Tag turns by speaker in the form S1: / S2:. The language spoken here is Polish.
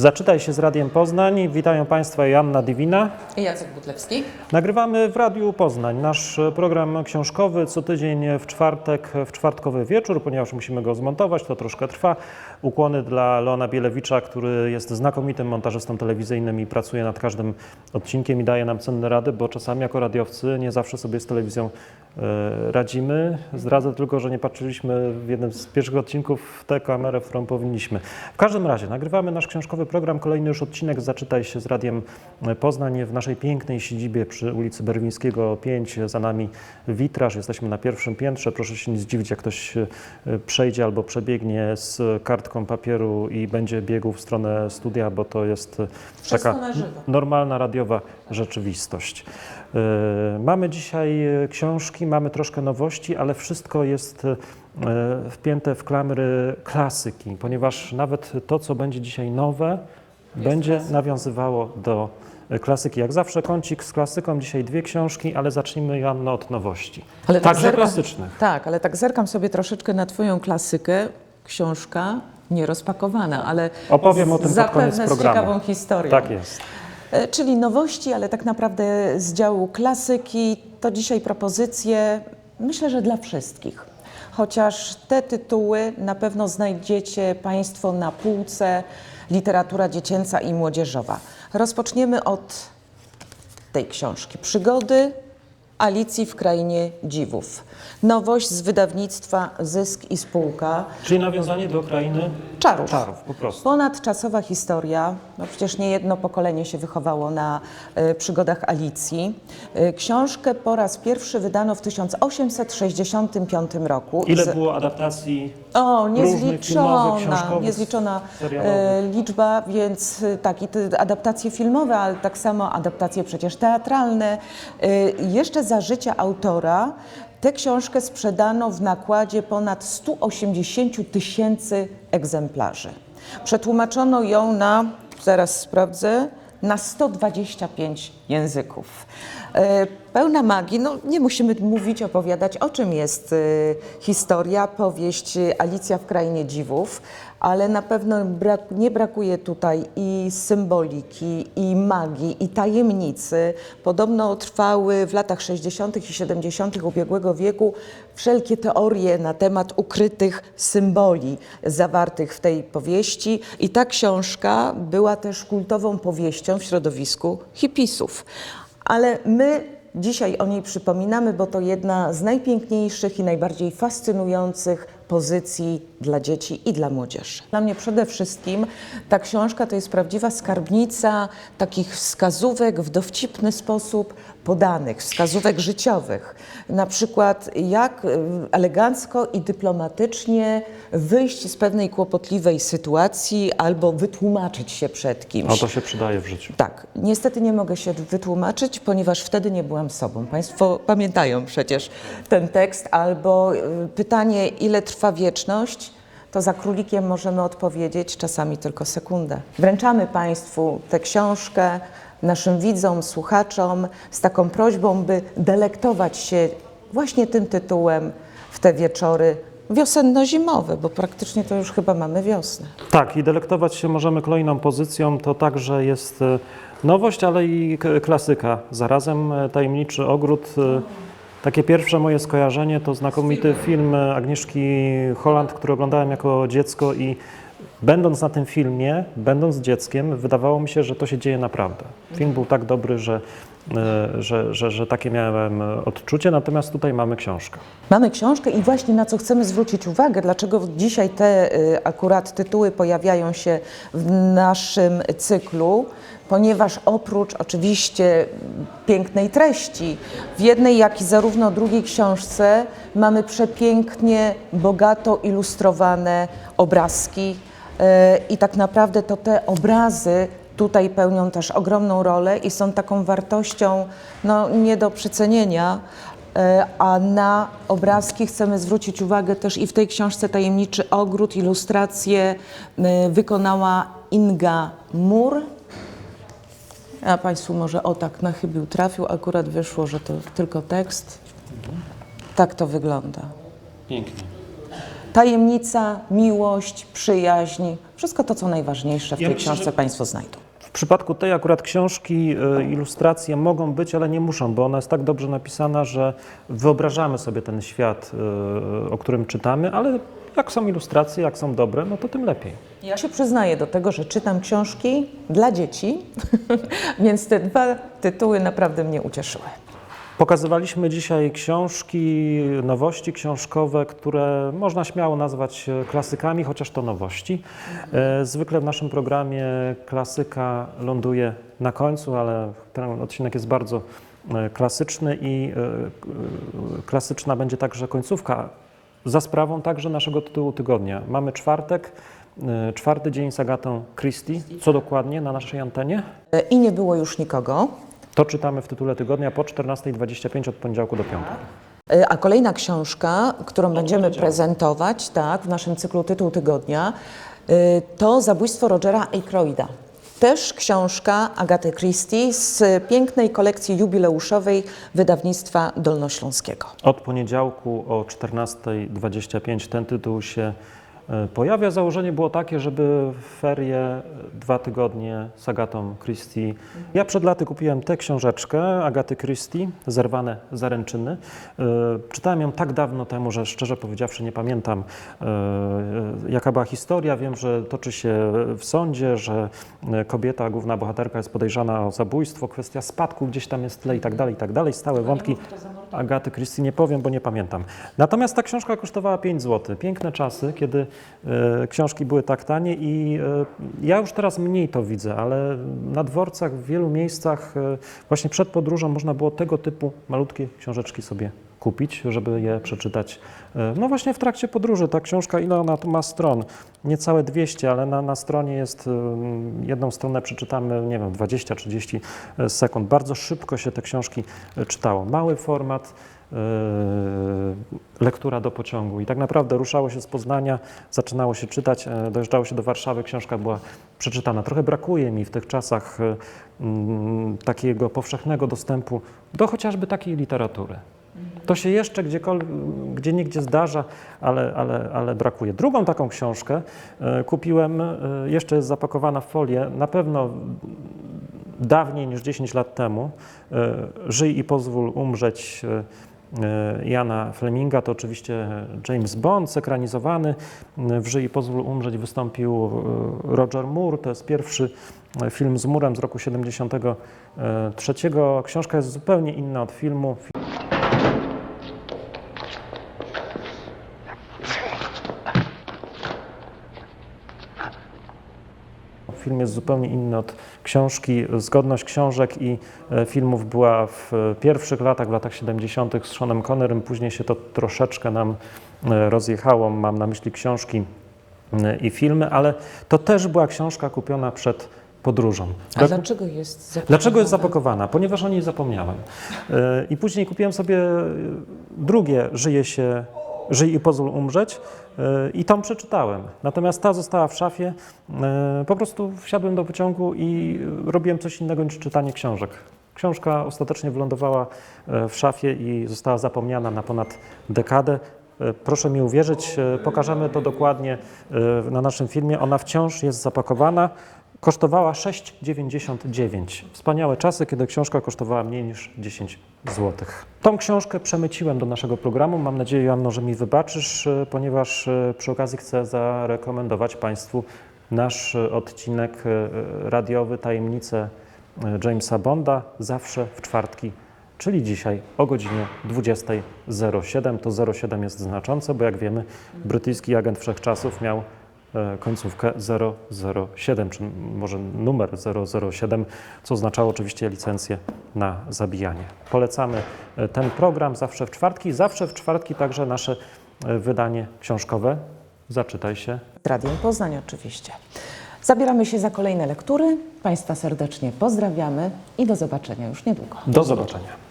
S1: Zaczytaj się z Radiem Poznań. Witają Państwa Joanna Diwina.
S2: I Jacek Butlewski.
S1: Nagrywamy w Radiu Poznań nasz program książkowy co tydzień w czwartek, w czwartkowy wieczór, ponieważ musimy go zmontować, to troszkę trwa. Ukłony dla Leona Bielewicza, który jest znakomitym montażystą telewizyjnym i pracuje nad każdym odcinkiem i daje nam cenne rady, bo czasami jako radiowcy nie zawsze sobie z telewizją e, radzimy. Zdradzę tylko, że nie patrzyliśmy w jednym z pierwszych odcinków w tę kamerę, w którą powinniśmy. W każdym razie nagrywamy nasz książkowy program, kolejny już odcinek Zaczytaj się z Radiem Poznań w naszej pięknej siedzibie przy ulicy Berwińskiego 5. Za nami witraż, jesteśmy na pierwszym piętrze. Proszę się nie zdziwić, jak ktoś e, przejdzie albo przebiegnie z kartką papieru i będzie biegł w stronę studia, bo to jest
S2: Wszystko
S1: taka normalna radiowa rzeczywistość. E, Mamy dzisiaj książki, mamy troszkę nowości, ale wszystko jest e, wpięte w klamry klasyki, ponieważ nawet to, co będzie dzisiaj nowe, będzie
S2: klasyką.
S1: nawiązywało do e, klasyki. Jak zawsze kącik z klasyką, dzisiaj dwie książki, ale zacznijmy Joanno od nowości.
S2: Ale tak
S1: Także
S2: zerkam-
S1: klasycznych.
S2: Tak, ale tak zerkam sobie troszeczkę na Twoją klasykę. Książka nierozpakowana, ale
S1: Opowiem o tym pod
S2: zapewne
S1: koniec
S2: z
S1: programu.
S2: ciekawą historią.
S1: Tak jest.
S2: E, Czyli nowości, ale tak naprawdę z działu klasyki. To dzisiaj propozycje, myślę, że dla wszystkich. Chociaż te tytuły na pewno znajdziecie Państwo na półce literatura dziecięca i młodzieżowa. Rozpoczniemy od tej książki. Przygody Alicji w Krainie Dziwów. Nowość z wydawnictwa Zysk i Spółka.
S1: Czyli nawiązanie do krainy
S2: Czarów.
S1: czarów, po prostu.
S2: Ponadczasowa historia, no przecież nie jedno pokolenie się wychowało na e, przygodach Alicji. E, książkę po raz pierwszy wydano w 1865 roku.
S1: Ile
S2: Z-
S1: było adaptacji
S2: o,
S1: różnych
S2: niezliczona,
S1: filmowych, książkowych,
S2: niezliczona
S1: serialowych?
S2: e, liczba, więc e, tak, i te adaptacje filmowe, ale tak samo adaptacje przecież teatralne. E, jeszcze za życia autora tę książkę sprzedano w nakładzie ponad 180 tysięcy egzemplarzy. Przetłumaczono ją na, zaraz sprawdzę, na 125 języków. Pełna magii, no nie musimy mówić, opowiadać o czym jest e, historia, powieść e, Alicja w Krainie Dziwów, ale na pewno brak, nie brakuje tutaj i symboliki, i magii, i tajemnicy. Podobno trwały w latach 60. i 70. ubiegłego wieku wszelkie teorie na temat ukrytych symboli zawartych w tej powieści i ta książka była też kultową powieścią w środowisku hipisów. Ale my dzisiaj o niej przypominamy, bo to jedna z najpiękniejszych i najbardziej fascynujących pozycji dla dzieci i dla młodzieży. Dla mnie przede wszystkim ta książka to jest prawdziwa skarbnica takich wskazówek w dowcipny sposób podanych, wskazówek życiowych. Na przykład jak y, elegancko i dyplomatycznie wyjść z pewnej kłopotliwej sytuacji albo wytłumaczyć się przed kimś.
S1: O, to się przydaje w życiu.
S2: Tak, niestety nie mogę się wytłumaczyć, ponieważ wtedy nie byłam sobą. Państwo pamiętają przecież ten tekst, albo y, pytanie, ile trwa wieczność, to za królikiem możemy odpowiedzieć czasami tylko sekundę. Wręczamy Państwu tę książkę, naszym widzom, słuchaczom, z taką prośbą, by delektować się właśnie tym tytułem w te wieczory wiosenno-zimowe, bo praktycznie to już chyba mamy wiosnę.
S1: Tak, i delektować się możemy kolejną pozycją. To także jest e, nowość, ale i klasyka. Zarazem e, Tajemniczy Ogród. e, Takie pierwsze moje skojarzenie to znakomity film Agnieszki Holland, który oglądałem jako dziecko i będąc na tym filmie, będąc dzieckiem, wydawało mi się, że to się dzieje naprawdę. Film był tak dobry, że, e, że, że, że takie miałem e, odczucie, natomiast tutaj mamy książkę.
S2: Mamy książkę i właśnie na co chcemy zwrócić uwagę, dlaczego dzisiaj te y, akurat tytuły pojawiają się w naszym cyklu, ponieważ oprócz oczywiście pięknej treści, w jednej jak i zarówno drugiej książce mamy przepięknie, bogato ilustrowane obrazki i tak naprawdę to te obrazy tutaj pełnią też ogromną rolę i są taką wartością no, nie do przecenienia. E, A na obrazki chcemy zwrócić uwagę też i w tej książce Tajemniczy Ogród. Ilustrację e, wykonała Inga Mur. Ja Państwu może o tak na chybił trafił, akurat wyszło, że to tylko tekst. Tak to wygląda.
S1: Pięknie.
S2: Tajemnica, miłość, przyjaźń, wszystko to, co najważniejsze w
S1: Ja
S2: tej
S1: myślę,
S2: książce
S1: że-
S2: Państwo znajdą.
S1: W przypadku tej akurat książki e, ilustracje mogą być, ale nie muszą, bo ona jest tak dobrze napisana, że wyobrażamy sobie ten świat, e, o którym czytamy, ale jak są ilustracje, jak są dobre, no to tym lepiej.
S2: Ja się przyznaję do tego, że czytam książki dla dzieci, więc te dwa tytuły naprawdę mnie ucieszyły.
S1: Pokazywaliśmy dzisiaj książki, nowości książkowe, które można śmiało nazwać e, klasykami, chociaż to nowości. E, Zwykle w naszym programie klasyka ląduje na końcu, ale ten odcinek jest bardzo e, klasyczny i klasyczna będzie także końcówka. Za sprawą także naszego tytułu tygodnia. Mamy czwartek, czwarty dzień z Agatą Christie. Co dokładnie na naszej antenie?
S2: I nie było już nikogo.
S1: To czytamy w tytule tygodnia po 14.25 od poniedziałku do piątku.
S2: E, A kolejna książka, którą będziemy prezentować tak, w naszym cyklu Tytuł Tygodnia, e, to Zabójstwo Rogera Aykroyda. Też książka Agaty Christie z pięknej kolekcji jubileuszowej wydawnictwa Dolnośląskiego.
S1: Od poniedziałku o 14.25 ten tytuł się pojawia. Założenie było takie, żeby ferie e, dwa tygodnie z Agatą Christie. Ja przed laty kupiłem tę książeczkę Agaty Christie, Zerwane zaręczyny. E, Czytałem ją tak dawno temu, że szczerze powiedziawszy nie pamiętam e, jaka była historia. Wiem, że toczy się w sądzie, że e, kobieta, główna bohaterka jest podejrzana o zabójstwo, kwestia spadku gdzieś tam jest tle i tak dalej, i tak dalej. Stałe wątki Agaty Christie nie powiem, bo nie pamiętam. Natomiast ta książka kosztowała 5 zł. Piękne czasy, kiedy e, książki były tak tanie i e, ja już teraz mniej to widzę, ale na dworcach w wielu miejscach e, właśnie przed podróżą można było tego typu malutkie książeczki sobie kupić, żeby je przeczytać. E, No właśnie w trakcie podróży. Ta książka, ile ona ma stron? Niecałe 200, ale na, na stronie jest, e, jedną stronę przeczytamy, nie wiem, 20-30 sekund. Bardzo szybko się te książki e, czytało. Mały format, e, lektura do pociągu i tak naprawdę ruszało się z Poznania, zaczynało się czytać, e, dojeżdżało się do Warszawy, książka była przeczytana. Trochę brakuje mi w tych czasach e, mm, takiego powszechnego dostępu do chociażby takiej literatury. To się jeszcze gdziekolwiek, gdzie niegdzie zdarza, ale, ale, ale brakuje. Drugą taką książkę e, kupiłem, e, jeszcze jest zapakowana w folię, na pewno dawniej niż 10 lat temu. E, Żyj i pozwól umrzeć e, e, Jana Fleminga, to oczywiście James Bond, zekranizowany. W Żyj i pozwól umrzeć wystąpił e, Roger Moore, to jest pierwszy e, film z murem z roku 73. Książka jest zupełnie inna od filmu. Film jest zupełnie inny od książki. Zgodność książek i e, filmów była w pierwszych latach, w latach 70. z Seanem Connerem. Później się to troszeczkę nam e, rozjechało. Mam na myśli książki e, i filmy, ale to też była książka kupiona przed podróżą.
S2: A dlaczego jest zapakowana?
S1: Dlaczego jest zapakowana? Ponieważ o niej zapomniałem. I później kupiłem sobie drugie Żyje się, Żyj i pozwól umrzeć e, i tą przeczytałem. Natomiast ta została w szafie. E, Po prostu wsiadłem do pociągu i robiłem coś innego niż czytanie książek. Książka ostatecznie wylądowała e, w szafie i została zapomniana na ponad dekadę. Proszę mi uwierzyć, pokażemy to dokładnie na naszym filmie. Ona wciąż jest zapakowana. Kosztowała 6,99. Wspaniałe czasy, kiedy książka kosztowała mniej niż 10 zł. Tą książkę przemyciłem do naszego programu. Mam nadzieję, Joanno, że mi wybaczysz, e, ponieważ e, przy okazji chcę zarekomendować Państwu nasz e, odcinek radiowy Tajemnice Jamesa Bonda zawsze w czwartki czyli dzisiaj o godzinie 20.07. To 07 jest znaczące, bo jak wiemy, brytyjski agent wszechczasów miał końcówkę 007, czy może numer 007, co oznaczało oczywiście licencję na zabijanie. Polecamy e, ten program zawsze w czwartki, zawsze w czwartki także nasze e, wydanie książkowe. Zaczytaj się.
S2: Radiem Poznań oczywiście. Zabieramy się za kolejne lektury. Państwa serdecznie pozdrawiamy i do zobaczenia już niedługo.
S1: Do zobaczenia.